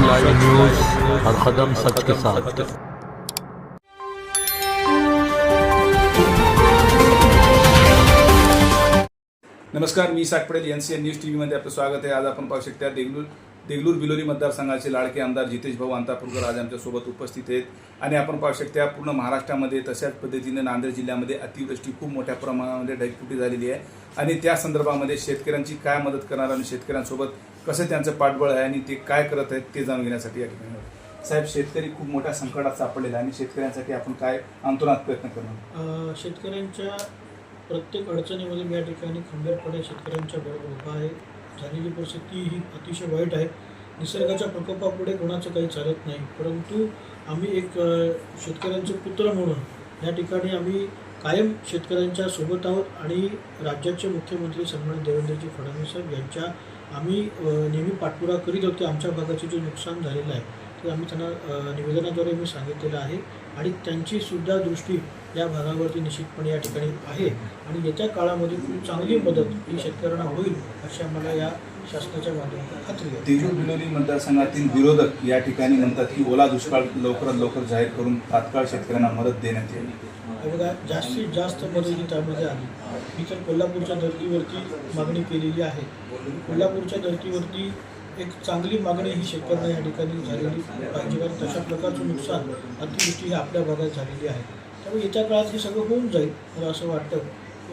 Live news हर कदम सच के साथ। नमस्कार, मी साकपड़े पडेल एन सी एन न्यूज़ टी व्हीमध्ये आपलं स्वागत है आज अपन पाहू शकता देगलूर देगलूर बिलोरी मतदारसंघाचे लाडके आमदार जितेश भाऊ अंतापूरकर आज आमच्यासोबत उपस्थित आहेत. आणि आपण पाहू शकता पूर्ण महाराष्ट्रामध्ये तशाच पद्धतीने नांदेड जिल्ह्यामध्ये अतिवृष्टी खूप मोठ्या प्रमाणामध्ये ढगफुटी झालेली आहे. आणि त्या संदर्भामध्ये शेतकऱ्यांची काय मदत करणार आणि शेतकऱ्यांसोबत कसं त्यांचं पाठबळ आहे आणि ते काय करत आहेत ते जाणून घेण्यासाठी या ठिकाणी साहेब शेतकरी खूप मोठ्या संकटात सापडलेला आहे आणि शेतकऱ्यांसाठी आपण काय अंतोनात प्रयत्न करणार? शेतकऱ्यांच्या प्रत्येक अडचणीमध्ये मी या ठिकाणी खंबीरपणे शेतकऱ्यांच्या बरोबर उभा आहे. झालेली परिस्थिती ही अतिशय वाईट आहे. निसर्गाच्या प्रकोपापुढे कोणाचं काही चालत नाही. परंतु आम्ही एक शेतकऱ्यांचे पुत्र म्हणून या ठिकाणी आम्ही कायम शेतकऱ्यांच्या सोबत आहोत आणि राज्याचे मुख्यमंत्री सन्मान देवेंद्रजी फडणवीस साहेब यांच्या आम्ही नेहमी पाठपुरा करीत होते आमच्या भागाचे जे नुकसान झालेलं आहे ते आम्ही त्यांना निवेदनाद्वारे मी सांगितलेलं आहे. आणि त्यांची सुद्धा दृष्टी या भागावरती निश्चितपणे या ठिकाणी आहे. आणि येत्या काळामध्ये खूप चांगली मदत ही शेतकऱ्यांना होईल अशी आम्हाला या शासनाच्या माध्यमातून खात्री आहे. देगलूर बिलोली मतदारसंघातील विरोधक या ठिकाणी म्हणतात की ओला दुष्काळ लवकरात लवकर जाहीर करून तात्काळ शेतकऱ्यांना मदत देण्यात येईल. बघा जास्तीत जास्त मदत ही त्यामध्ये आली. मी तर कोल्हापूरच्या धर्तीवरती मागणी केलेली आहे. कोल्हापूरच्या धर्तीवरती एक चांगली मागणी ही शेतकऱ्यांना या ठिकाणी झालेली पाहिजे. कारण तशा प्रकारचं नुकसान अतिवृष्टी ही आपल्या भागात झालेली आहे. त्यामुळे येत्या काळात हे सगळं होऊन जाईल मला असं वाटतं.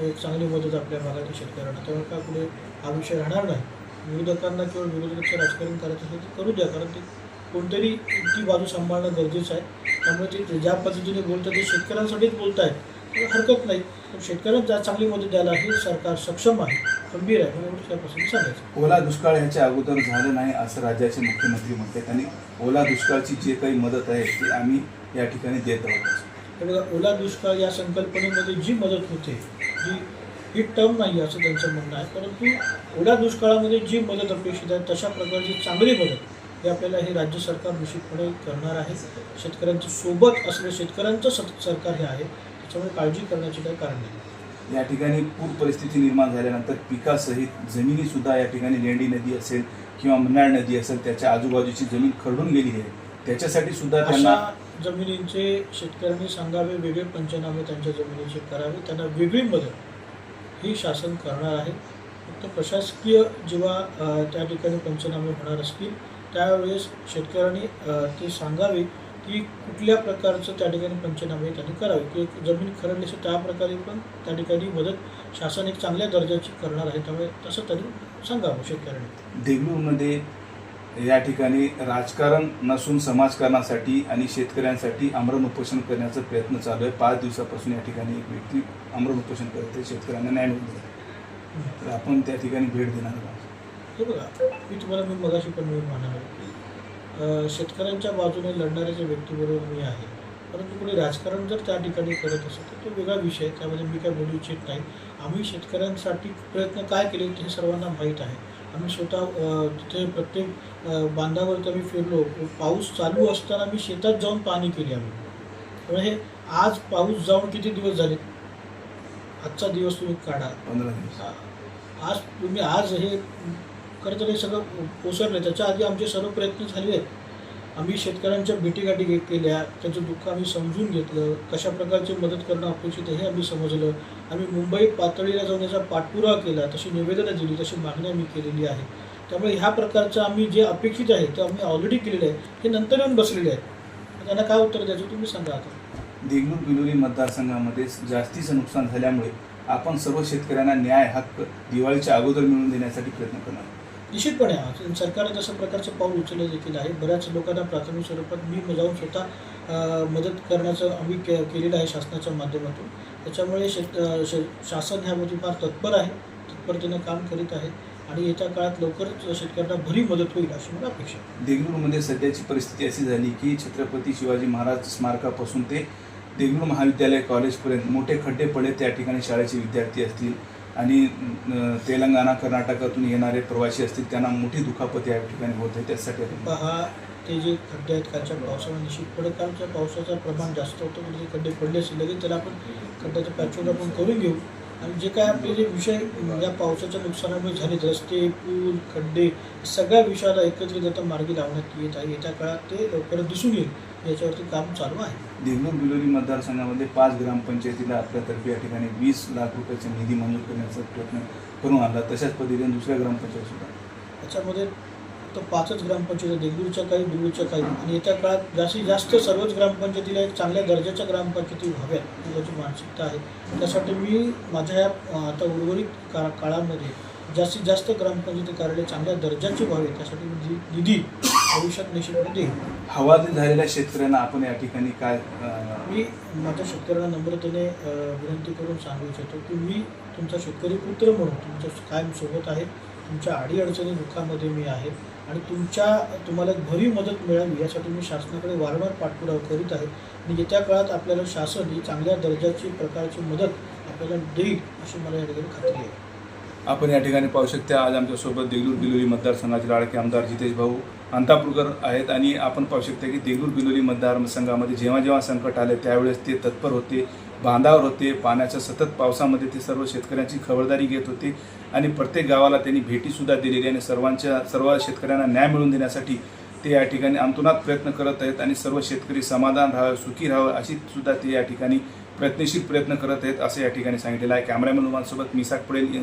एक चांगली मदत आपल्या भागातील शेतकऱ्यांना. त्यामुळे काय पुढे हा विषय राहणार नाही? विरोधकांना किंवा विरोधकांचं राजकारण करायचं असेल ते करू द्या. कारण ते कोणतरी ती बाजू सांभाळणं गरजेचं आहे. त्यामुळे ते ज्या पद्धतीने बोलतात ते शेतकऱ्यांसाठीच बोलत आहेत हरकत नाही. पण शेतकऱ्यांना ज्या चांगली मदत द्यायला हे सरकार सक्षम आहे खंबीर आहे म्हणून त्यापासून सांगायचं. ओला दुष्काळ ह्याच्या अगोदर झालं नाही असं राज्याचे मुख्यमंत्री म्हणतात. आणि ओला दुष्काळची जे काही मदत आहे ती आम्ही या ठिकाणी देत आहोत. हे बघा ओला दुष्काळ या संकल्पनेमध्ये जी मदत होते जी ही टर्म नाही असं त्यांचं म्हणणं आहे. परंतु ओल्या दुष्काळामध्ये जी मदत अपेक्षित आहे तशा प्रकारची चांगली मदत हे आपल्याला हे राज्य सरकार निश्चितपणे करणार आहे. शेतकऱ्यांच्या सोबत असलेलं शेतकऱ्यांचं सरकार हे आहे. त्याच्यामुळे काळजी करण्याचे काही कारण नाही. या ठिकाणी पूर परिस्थिती निर्माण झाल्यानंतर पिकासहित जमिनी सुद्धा या ठिकाणी लेंडी नदी असेल किंवा मन्नाड नदी असेल त्याच्या आजूबाजूची जमीन खरडून गेली आहे. त्याच्यासाठी सुद्धा त्यांना जमिनींचे शेतकऱ्यांनी सांगावे वेगळे पंचनामे त्यांच्या जमिनीचे करावे त्यांना वेगळी मदत ही शासन करणार आहे. फक्त प्रशासकीय जेव्हा त्या ठिकाणी पंचनामे होणार असतील त्यावेळेस शेतकऱ्यांनी ते सांगावे की कुठल्या प्रकारचं त्या ठिकाणी पंचनामे त्यांनी करावे की एक जमीन खरडली असेल त्या प्रकारे पण त्या ठिकाणी मदत शासन एक चांगल्या दर्जाची करणार आहे त्यामुळे तसं त्यांनी सांगावं शेतकऱ्यांनी. देगलूरमध्ये या ठिकाणी राजकारण नसून समाजकारणासाठी आणि शेतकऱ्यांसाठी आमरण उपोषण करण्याचा प्रयत्न चालू आहे. पाच दिवसापासून या ठिकाणी एक व्यक्ती आमरण उपोषण करते शेतकऱ्यांना न्याय मिळतो तर आपण त्या ठिकाणी भेट देणार आहोत. हे बघा मी तुम्हाला मी मगाशी पण म्हणालो शेतकऱ्यांच्या बाजूने लढणाऱ्या ज्या व्यक्तीबरोबर मी आहे परंतु कोणी राजकारण जर त्या ठिकाणी करत असेल तर तो वेगळा विषय आहे. त्यामध्ये मी काय बोलू इच्छित नाही. आम्ही शेतकऱ्यांसाठी प्रयत्न काय केले हे सर्वांना माहीत आहे. आम्ही स्वतः तिथे प्रत्येक बांधावरती आम्ही फिरलो. पाऊस चालू असताना आम्ही शेतात जाऊन पाणी केली आम्ही. त्यामुळे हे आज पाऊस जाऊन किती दिवस झाले? आजचा दिवस तुम्ही काढा. पंधरा दिवस. आज तुम्ही आज हे खरं तर हे सगळं ओसरलं. त्याच्या आधी आमचे सर्व प्रयत्न झाले आहेत. आम्ही शेतकऱ्यांच्या भेटीगाठी घेत केल्या त्यांचं दुःख आम्ही समजून घेतलं कशा प्रकारची मदत करणं अपेक्षित आहे हे आम्ही समजलं. आम्ही मुंबई पातळीला जाऊन याचा पाठपुरावा केला तशी निवेदनं दिली तशी मागणी आम्ही केलेली आहे. त्यामुळे ह्या प्रकारचं आम्ही जे अपेक्षित आहे ते आम्ही ऑलरेडी केलेलं आहे. हे नंतर येऊन बसलेले आहे त्यांना काय उत्तर द्यायचं तुम्ही सांगा आता. देगलूर बिलोली मतदारसंघामध्ये जास्तीचं नुकसान झाल्यामुळे आपण सर्व शेतकऱ्यांना न्याय हक्क दिवाळीच्या अगोदर मिळवून देण्यासाठी प्रयत्न करणार आहोत. निश्चितपणे सरकारने तसं प्रकारचं पाऊल उचललं देखील आहे बऱ्याच लोकांना प्राथमिक स्वरूपात मी जाऊन स्वतः मदत करण्याचं आम्ही के केलेलं आहे शासनाच्या माध्यमातून. त्याच्यामुळे शेत शासन ह्यामध्ये फार तत्पर आहे तत्परतेनं काम करीत आहे आणि येत्या काळात लवकरच शेतकऱ्यांना भरी मदत होईल अशी मला अपेक्षा देगलूरमध्ये सध्याची परिस्थिती अशी झाली की छत्रपती शिवाजी महाराज स्मारकापासून ते देगलूर महाविद्यालय कॉलेजपर्यंत मोठे खड्डे पडले. त्या ठिकाणी शाळेचे विद्यार्थी असतील आणि तेलंगणा कर्नाटकातून येणारे प्रवासी असतील त्यांना मोठी दुखापत या ठिकाणी होत आहे त्यासाठी पहा ते जे खड्डे आहेत कालच्या पावसामुळे निश्चितपणे कालच्या पावसाचं प्रमाण जास्त होतं म्हणजे खड्डे पडले असेल लगेच त्याला आपण खड्ड्याच्या पॅचवर आपण करून घेऊ. आणि जे काय आपले जे विषय या पावसाच्या नुकसानामुळे झाले रस्ते पूल खड्डे सगळ्या विषयाला एकत्रित आता मार्गी लावण्यात येत आहे. येत्या काळात ते लवकरच दिसून येईल. याच्यावरती काम चालू आहे. देगलूर बिलोली मतदारसंघामध्ये पाच ग्रामपंचायतीला आपल्यातर्फे या ठिकाणी वीस लाख रुपयाचा निधी मंजूर करण्याचा प्रयत्न करून आणला तशाच पद्धतीने दुसऱ्या ग्रामपंचायत सुद्धा. त्याच्यामध्ये तर पाचच ग्रामपंचायत देगलूरच्या काही बिलूरच्या काही. आणि येत्या काळात जास्तीत जास्त सर्वच ग्रामपंचायतीला एक चांगल्या दर्जाच्या ग्रामपंचायती व्हाव्यात माझी मानसिकता आहे. त्यासाठी मी माझ्या या आता उर्वरित का काळामध्ये जास्तीत जास्त ग्रामपंचायती कार्यालय चांगल्या दर्जाची व्हावे त्यासाठी मी निधी भविष्यात निश्चितपणे देईन. हवालदिल झालेल्या शेतकऱ्यांना आपण या ठिकाणी काय मी माझ्या शेतकऱ्यांना नम्रतेने विनंती करून सांगू इच्छितो की मी तुमचा शेतकरी पुत्र म्हणून तुमच्या कायम सोबत आहे. तुमच्या अडीअडचणी दुःखामध्ये मी आहे आणि तुमच्या तुम्हाला एक भरीव मदत मिळावी यासाठी मी शासनाकडे वारंवार पाठपुरावा करीत आहे. आणि येत्या काळात आपल्याला शासन ही चांगल्या दर्जाची प्रकारची मदत आपल्याला देईल अशी मला या ठिकाणी खात्री आहे. आपण या ठिकाणी पाहू शकता आज आमच्यासोबत देगलूर बिलोली मतदारसंघाचे लाडके आमदार जितेश भाऊ अंतापूरकर आहेत. आणि आपण पाहू शकता की देगलूर बिलोली मतदारसंघामध्ये जेव्हा जेव्हा संकट आले त्यावेळेस ते तत्पर होते. बांधावर होते पाण्याच्या सतत पावसामध्ये ते सर्व शेतकऱ्यांची खबरदारी घेत होते आणि प्रत्येक गावाला त्यांनी भेटीसुद्धा दिलेली आणि सर्वांच्या सर्व शेतकऱ्यांना न्याय मिळवून देण्यासाठी ते या ठिकाणी अंतुनात प्रयत्न करत आहेत आणि सर्व शेतकरी समाधान राहावं सुखी राहावं अशी सुद्धा ते या ठिकाणी प्रयत्नशील प्रयत्न करत आहेत असं या ठिकाणी सांगितलेलं आहे. कॅमेरामॅन सोबत मिसाक पडेल